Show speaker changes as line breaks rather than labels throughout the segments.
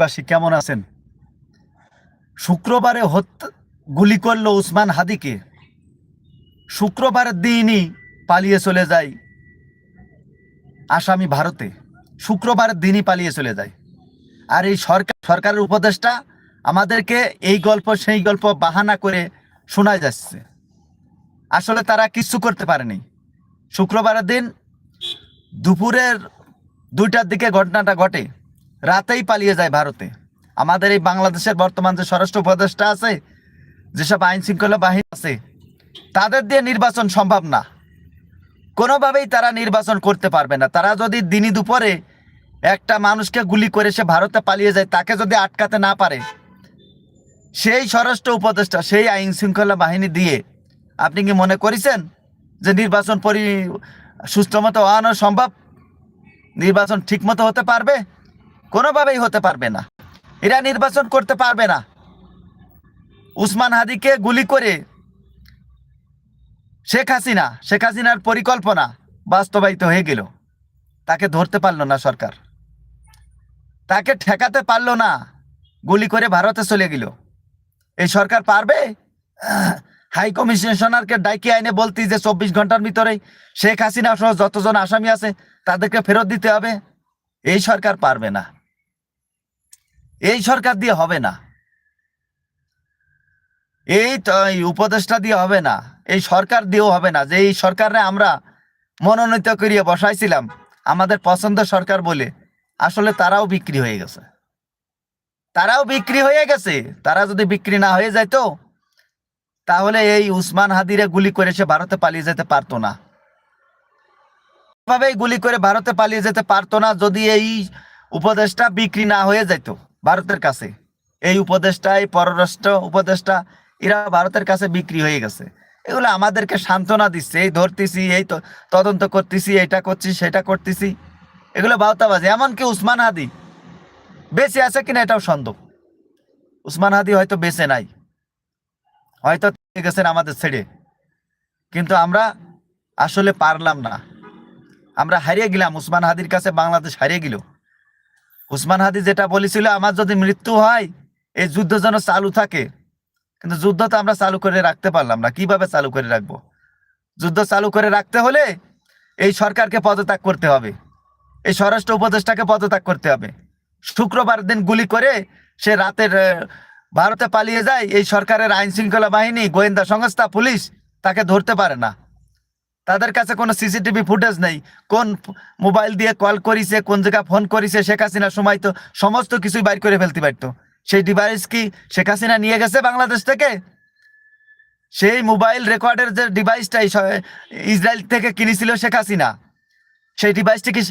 বাসী কেমন আছেন? শুক্রবারে গুলি করল উসমান হাদিকে। শুক্রবারের দিনই পালিয়ে চলে যায় আসামি ভারতে। শুক্রবারের দিনই পালিয়ে চলে যায়। আর এই সরকার সরকারের উপদেষ্টা আমাদেরকে এই গল্প, সেই গল্প বাহানা করে শোনা যাচ্ছে। আসলে তারা কিচ্ছু করতে পারেনি। শুক্রবারের দিন দুপুরের দুইটার দিকে ঘটনাটা ঘটে। রাতেই পালিয়ে যায় ভারতে। আমাদের এই বাংলাদেশের বর্তমান যে স্বরাষ্ট্র উপদেষ্টা আছে, যেসব আইন শৃঙ্খলা বাহিনী আছে, তাদের দিয়ে নির্বাচন সম্ভব না। কোনোভাবেই তারা নির্বাচন করতে পারবে না। তারা যদি দিনই দুপুরে একটা মানুষকে গুলি করে সে ভারতে পালিয়ে যায়, তাকে যদি আটকাতে না পারে, সেই স্বরাষ্ট্র উপদেষ্টা, সেই আইন শৃঙ্খলা বাহিনী দিয়ে, আপনি কি মনে করেছেন যে নির্বাচন পরি সুস্থ মতো হওয়ানো সম্ভব? নির্বাচন ঠিক মতো হতে পারবে? কোনোভাবেই হতে পারবে না। এরা নির্বাচন করতে পারবে না। উসমান হাদিকে গুলি করে শেখ হাসিনা, শেখ হাসিনার পরিকল্পনা বাস্তবায়িত হয়ে গেল। তাকে ধরতে পারল না সরকার। তাকে ঠেকাতে পারল না, গুলি করে ভারতে চলে গেল। এই সরকার পারবে? হাই কমিশনারকে ডাইকে আইনে বলতি যে চব্বিশ ঘণ্টার ভিতরে শেখ হাসিনা সহ যতজন আসামি আছে, তাদেরকে ফেরত দিতে হবে। এই সরকার পারবে না। এই সরকার দিয়ে হবে না। এই উপদেষ্টা দিয়ে হবে না। এই সরকার দিয়েও হবে না। যে এই সরকারে আমরা মনোনীত করিয়ে বসাইছিলাম, আমাদের পছন্দ সরকার বলে, আসলে তারাও বিক্রি হয়ে গেছে। তারাও বিক্রি হয়ে গেছে। তারা যদি বিক্রি না হয়ে যায় তো তাহলে এই উসমান হাদিরে গুলি করে সে ভারতে পালিয়ে যেতে পারতো না। ভাবেই গুলি করে ভারতে পালিয়ে যেতে পারতো না, যদি এই উপদেশটা বিক্রি না হয়ে যেত ভারতের কাছে। এই উপদেশটা এই পররাষ্ট্র উপদেষ্টা, এরা ভারতের কাছে বিক্রি হয়ে গেছে। এগুলো আমাদেরকে সান্ত্বনা দিচ্ছে, এই ধরতেছি, এই তদন্ত করতেছি এটা করছি, সেটা করতেছি। এগুলো বাউতাবাজি, এমনকি উসমান হাদি বেঁচে আছে কিনা এটাও সন্দেহ। উসমান হাদি হয়তো বেঁচে নাই, হয়তো গেছেন আমাদের ছেড়ে। কিন্তু আমরা আসলে পারলাম না। আমরা হারিয়ে গেলাম, উসমান হাদির কাছে বাংলাদেশ হারিয়ে গেল। উসমান হাদি যেটা বলেছিল, আমার যদি মৃত্যু হয়, এই যুদ্ধ যেন চালু থাকে। কিন্তু যুদ্ধ তো আমরা চালু করে রাখতে পারলাম না। কীভাবে চালু করে রাখব? যুদ্ধ চালু করে রাখতে হলে এই সরকারকে পদত্যাগ করতে হবে। এই স্বরাষ্ট্র উপদেষ্টাকে পদত্যাগ করতে হবে। শুক্রবার দিন গুলি করে সে রাতের ভারতে পালিয়ে যায়। এই সরকারের আইন শৃঙ্খলা বাহিনী, গোয়েন্দা সংস্থা, পুলিশ তাকে ধরতে পারে না। তাদের কাছে কোনো সিসিটিভি ফুটেজ নেই। কোন মোবাইল দিয়ে কল করিছে, কোন জায়গায় ফোন করিছে, শেখ হাসিনার সময় তো সমস্ত কিছুই বাইর করে ফেলতে পারতো। সেই ডিভাইস কি শেখ হাসিনা নিয়ে গেছে বাংলাদেশ থেকে? সেই মোবাইল রেকর্ডের যে ডিভাইসটা ইসরায়েল থেকে কিনেছিল শেখ হাসিনা। সেই ডিভাইসটি কি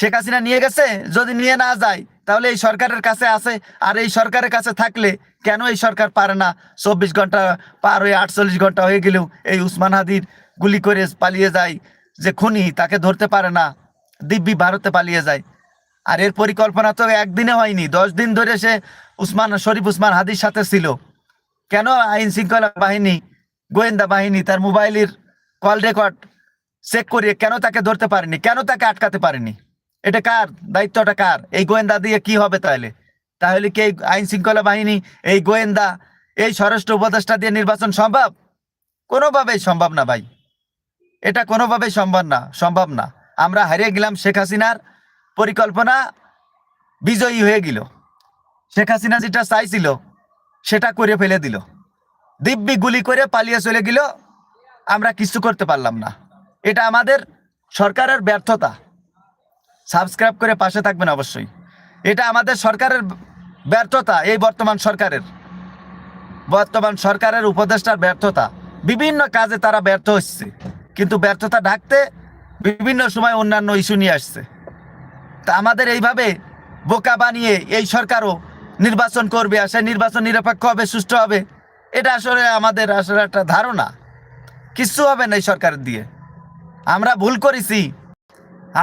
শেখ হাসিনা নিয়ে গেছে? যদি নিয়ে না যায়, তাহলে এই সরকারের কাছে আছে। আর এই সরকারের কাছে থাকলে কেন এই সরকার পারে না? চব্বিশ ঘণ্টা পার হয়ে আটচল্লিশ ঘণ্টা হয়ে গেলেও এই উসমান হাদির গুলি করে পালিয়ে যায়, যে খুনি তাকে ধরতে পারে না, দিব্যি ভারতে পালিয়ে যায়। আর এর পরিকল্পনা তো একদিনে হয়নি, দশ দিন ধরে সে উসমান, শরীফ উসমান হাদির সাথে ছিল। কেন আইন শৃঙ্খলা বাহিনী, গোয়েন্দা বাহিনী তার মোবাইলের কল রেকর্ড চেক করিয়ে কেন তাকে ধরতে পারেনি, কেন তাকে আটকাতে পারেনি? এটা কার? দায়িত্বটা কার? এই গোয়েন্দা দিয়ে কি হবে তাহলে? তাহলে কি এই আইন শৃঙ্খলা বাহিনী, এই গোয়েন্দা, এই স্বরাষ্ট্র উপদেষ্টা দিয়ে নির্বাচন সম্ভব? কোনোভাবেই সম্ভব না ভাই। এটা কোনোভাবেই সম্ভব না সম্ভব না। আমরা হারিয়ে গেলাম শেখ হাসিনার পরিকল্পনা, বিজয়ী হয়ে গেল। শেখ হাসিনা যেটা চাইছিল, সেটা করে ফেলে দিল। দিব্যি গুলি করে পালিয়ে চলে গেল, আমরা কিছু করতে পারলাম না। এটা আমাদের সরকারের ব্যর্থতা। সাবস্ক্রাইব করে পাশে থাকবেন অবশ্যই। এটা আমাদের সরকারের ব্যর্থতা, এই বর্তমান সরকারের। বর্তমান সরকারের উপদেষ্টার ব্যর্থতা। বিভিন্ন কাজে তারা ব্যর্থ হচ্ছে। কিন্তু ব্যর্থতা ঢাকতে বিভিন্ন সময় অন্যান্য ইস্যু নিয়ে আসছে। তা আমাদের এইভাবে বোকা বানিয়ে এই সরকারও নির্বাচন করবে আর সেই নির্বাচন নিরপেক্ষ হবে, সুষ্ঠু হবে, এটা আসলে আমাদের আসলে একটা ধারণা। কিচ্ছু হবে না এই সরকারের দিয়ে। আমরা ভুল করেছি,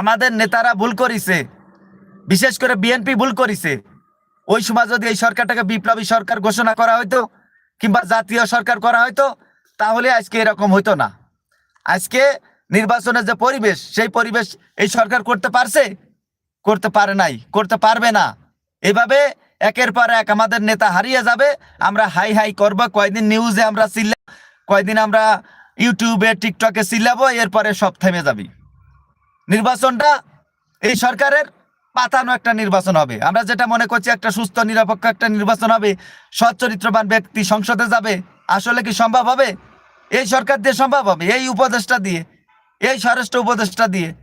আমাদের নেতারা ভুল করেছে, বিশেষ করে বিএনপি ভুল করেছে। ওই সময় যদি এই সরকারটাকে বিপ্লবী সরকার ঘোষণা করা হতো কিংবা জাতীয় সরকার করা হতো তাহলে আজকে এরকম হতো না। আজকে নির্বাচনের যে পরিবেশ, সেই পরিবেশ এই সরকার করতে পারছে? করতে পারে নাই, করতে পারবে না। এভাবে একের পর এক আমাদের নেতা হারিয়ে যাবে। আমরা হাই হাই করব, কয়দিন নিউজে আমরা চিল্লা কয়দিন আমরা ইউটিউবে টিকটকে চিল্লাবো, এরপরে সব থেমে যাবে। নির্বাচনটা এই সরকারের পাতানো একটা নির্বাচন হবে। আমরা যেটা মনে করছি, একটা সুস্থ, নিরপেক্ষ একটা নির্বাচন হবে। সচ্চরিত্রবান ব্যক্তি সংসদে যাবে। আসলে কি সম্ভব হবে? এই সরকার দিয়ে সম্ভব হবে? এই উপদেশটা দিয়ে, এই স্বরাষ্ট্র উপদেশটা দিয়ে,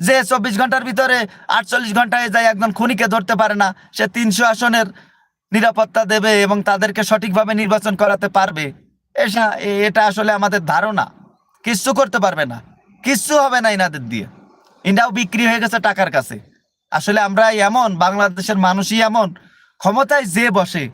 যে চব্বিশ ঘণ্টার ভিতরে আটচল্লিশ ঘন্টায় যায়, একজন খুনিকে ধরতে পারে না, সে তিনশো আসনের নিরাপত্তা দেবে এবং তাদেরকে সঠিকভাবে নির্বাচন করাতে পারবে। এসা- এটা আসলে আমাদের ধারণা। কিচ্ছু করতে পারবে না। কিচ্ছু হবে না ইনাদের দিয়ে। ইন্ডাও বিক্রি হয়ে গেছে টাকার কাছে। আসলে আমরা এমন, বাংলাদেশের মানুষই এমন, ক্ষমতায় যে বসে,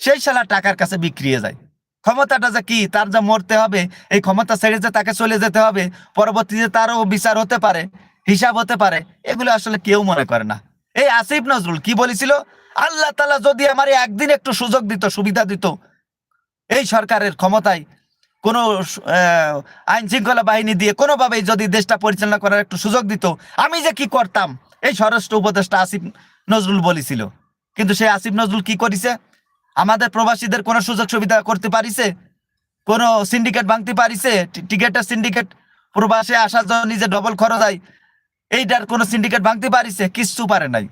সেই শালা টাকার কাছে বিক্রি হয়ে যায়। ক্ষমতাটা যে কি, তার যে মরতে হবে, এই ক্ষমতা ছেড়ে যে তাকে চলে যেতে হবে, পরবর্তীতে তারও বিচার হতে পারে, হিসাব হতে পারে, এগুলো আসলে কেউ মনে করে না। এই আসিফ নজরুল কি বলেছিল? আল্লাহ তালা যদি আমার একদিন একটু সুযোগ দিত, সুবিধা দিত, এই সরকারের ক্ষমতায় কোনো আইন শৃঙ্খলা বাহিনী দিয়ে কোনোভাবেই যদি দেশটা পরিচালনা করার একটু সুযোগ দিত, আমি যে কি করতাম? এই স্বরাষ্ট্র উপদেষ্টা আসিফ নজরুল বলেছিল। কিন্তু সেই আসিফ নজরুল কি করেছে? আমাদের প্রবাসীদের কোনো সুযোগ সুবিধা করতে পারিছে? কোনো সিন্ডিকেট ভাঙতে পারিছে? টিকেটের সিন্ডিকেট প্রবাসে আসার জন্য নিজে ডবল খরচ হয়। এইটার কোনো সিন্ডিকেট ভাঙতে পারিছে? কিচ্ছু পারে নাই।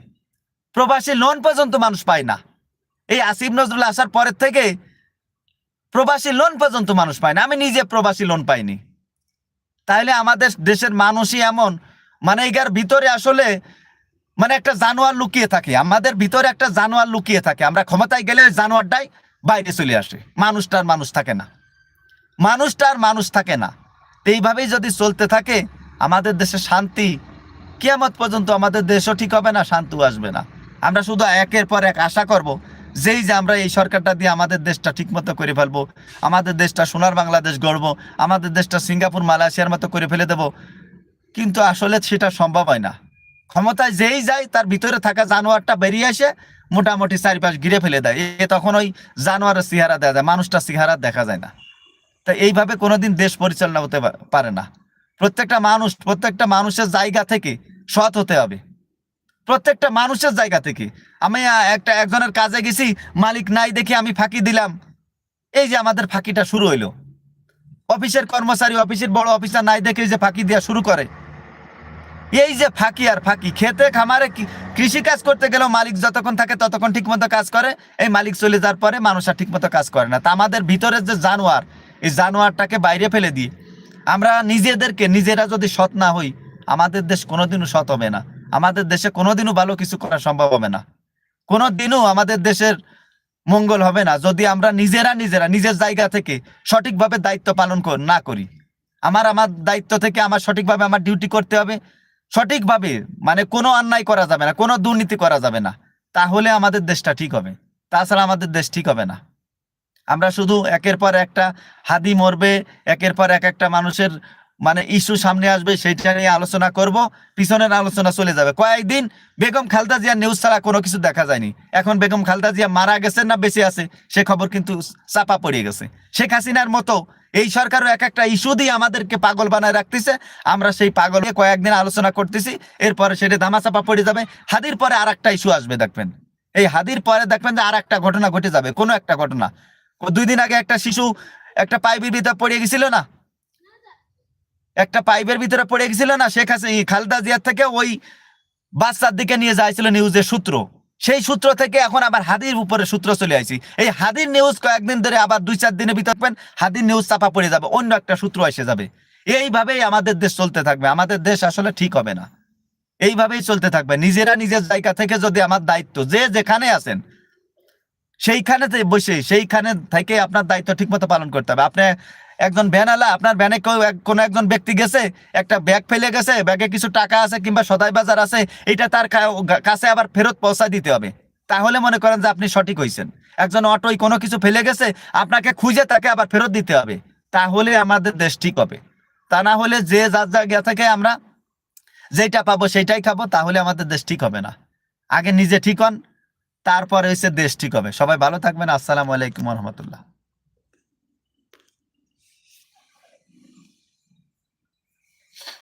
প্রবাসী লোন পর্যন্ত মানুষ পায় না। এই আসিফ নজরুল আসার পরের থেকে প্রবাসী লোন পর্যন্ত মানুষ পায় না। আমি নিজে প্রবাসী লোন পাইনি। তাহলে আমাদের দেশের মানুষই এমন। মানে এগার ভিতরে আসলে মানে একটা জানোয়ার লুকিয়ে থাকে। আমাদের ভিতরে একটা জানোয়ার লুকিয়ে থাকে। আমরা ক্ষমতায় গেলে ওই জানোয়ারটাই বাইরে চলে আসে। মানুষটার মানুষ থাকে না। মানুষটার মানুষ থাকে না। এইভাবেই যদি চলতে থাকে, আমাদের দেশে শান্তি কিয়ামত পর্যন্ত আমাদের দেশও ঠিক হবে না, শান্তিও আসবে না। আমরা শুধু একের পর এক আশা করব, যেই যে আমরা এই সরকারটা দিয়ে আমাদের দেশটা ঠিকমতো করে ফেলব, আমাদের দেশটা সোনার বাংলাদেশ গড়ব, আমাদের দেশটা সিঙ্গাপুর, মালয়েশিয়ার মতো করে ফেলে দেবো। কিন্তু আসলে সেটা সম্ভব হয় না। ক্ষমতায় যেই যায়, তার ভিতরে থাকা জানোয়ারটা বেরিয়ে আসে, মোটামুটি চারিপাশ ঘিরে ফেলে দেয়। এ তখন ওই জানোয়ারের চেহারা দেওয়া যায় মানুষটা চেহারা দেখা যায় না। তা এইভাবে কোনোদিন দেশ পরিচালনা হতে পারে না। প্রত্যেকটা মানুষ, প্রত্যেকটা মানুষের জায়গা থেকে সৎ হতে হবে। প্রত্যেকটা মানুষের জায়গা থেকে। আমি একটা, একজনের কাজে গেছি, মালিক নাই দেখে আমি ফাঁকি দিলাম। এই যে আমাদের ফাঁকিটা শুরু হইল। অফিসের কর্মচারী, অফিসের বড় অফিসার নাই দেখে যে ফাঁকি দেওয়া শুরু করে। এই যে ফাঁকি আর ফাঁকি, খেতে, খামারে কৃষি কাজ করতে গেলেও মালিক যতক্ষণ থাকে ততক্ষণ ঠিকমতো কাজ করে। এই মালিক চলে যাওয়ার পরে মানুষ আর ঠিকমতো কাজ করে না। তা আমাদের ভিতরের যে জানোয়ার, এই জানোয়ারটাকে বাইরে ফেলে দিই আমরা নিজেদেরকে, নিজেরা যদি সৎ না হই, আমাদের দেশ কোনোদিনও সৎ হবে না। আমাদের দেশে কোনোদিনও ভালো কিছু করা সম্ভব হবে না। কোনোদিনও আমাদের দেশের মঙ্গল হবে না। যদি আমরা নিজেরা নিজেরা নিজের জায়গা থেকে সঠিকভাবে দায়িত্ব পালন না করি। আমার আমার দায়িত্ব থেকে আমার সঠিকভাবে আমার ডিউটি করতে হবে। সঠিকভাবে মানে কোনো অন্যায় করা যাবে না, কোনো দুর্নীতি করা যাবে না, তাহলে আমাদের দেশটা ঠিক হবে। তাছাড়া আমাদের দেশ ঠিক হবে না। আমরা শুধু একের পর একটা হাদি মরবে, একের পর এক একটা মানুষের মানে ইস্যু সামনে আসবে, সেইটা নিয়ে আলোচনা করব, পিছনের আলোচনা চলে যাবে। কয়েকদিন বেগম খালদা জিয়া নিউজ ছাড়া কোনো কিছু দেখা যায়নি। এখন বেগম খালদা জিয়া মারা গেছেন না বেঁচে আছে, সে খবর কিন্তু চাপা পড়ে গেছে। শেখ হাসিনার মতো এই সরকারও এক একটা ইস্যু দিয়ে আমাদেরকে পাগল বানায় রাখতেছে। আমরা সেই পাগল নিয়ে কয়েকদিন আলোচনা করতেছি, এরপরে সেটা ধামাচাপা পড়ে যাবে। হাদির পরে আর একটা ইস্যু আসবে, দেখবেন। এই হাদির পরে দেখবেন যে আর একটা ঘটনা ঘটে যাবে, কোনো একটা ঘটনা। দুই দিন আগে একটা শিশু একটা পাইপের ভিতরে পড়ে গেছিল না? একটা পাইপের ভিতরে পড়ে গেছিল না? শেখ হাসিনা খালদা জিয়ার থেকে ওই বাচ্চার দিকে নিয়ে যাইছিল নিউজের সূত্র। সেই সূত্র থেকে এখন আবার হাদির উপরে সূত্র চলে আসি। এই হাদির নিউজ কয়েকদিন ধরে আবার দুই চার ভিতর পাবেন হাদির নিউজ চাপা পড়ে যাবে, অন্য একটা সূত্র এসে যাবে। এইভাবেই আমাদের দেশ চলতে থাকবে। আমাদের দেশ আসলে ঠিক হবে না। এইভাবেই চলতে থাকবে। নিজেরা নিজের জায়গা থেকে যদি আমার দায়িত্ব, যে যেখানে আছেন, সেইখানে বসে, সেইখানে থেকে আপনার দায়িত্ব ঠিকমতো পালন করতে হবে। আপনি একজন ভ্যানালা আপনার ভ্যানে কোনো একজন ব্যক্তি গেছে, একটা ব্যাগ ফেলে গেছে, ব্যাগে কিছু টাকা আছে কিংবা সদাই বাজার আছে, এটা তার কাছে আবার ফেরত পৌঁছা দিতে হবে। তাহলে মনে করেন যে আপনি সঠিক হয়েছেন একজন অটোই কোনো কিছু ফেলে গেছে, আপনাকে খুঁজে তাকে আবার ফেরত দিতে হবে। তাহলে আমাদের দেশ ঠিক হবে। তা না হলে যে যার জায়গা থেকে আমরা যেটা পাবো সেটাই খাব, তাহলে আমাদের দেশ ঠিক হবে না। আগে নিজে ঠিক হন, তারপরে হচ্ছে দেশ ঠিক হবে। সবাই ভালো থাকবেন। আসসালামু আলাইকুম রহমতুল্লাহ।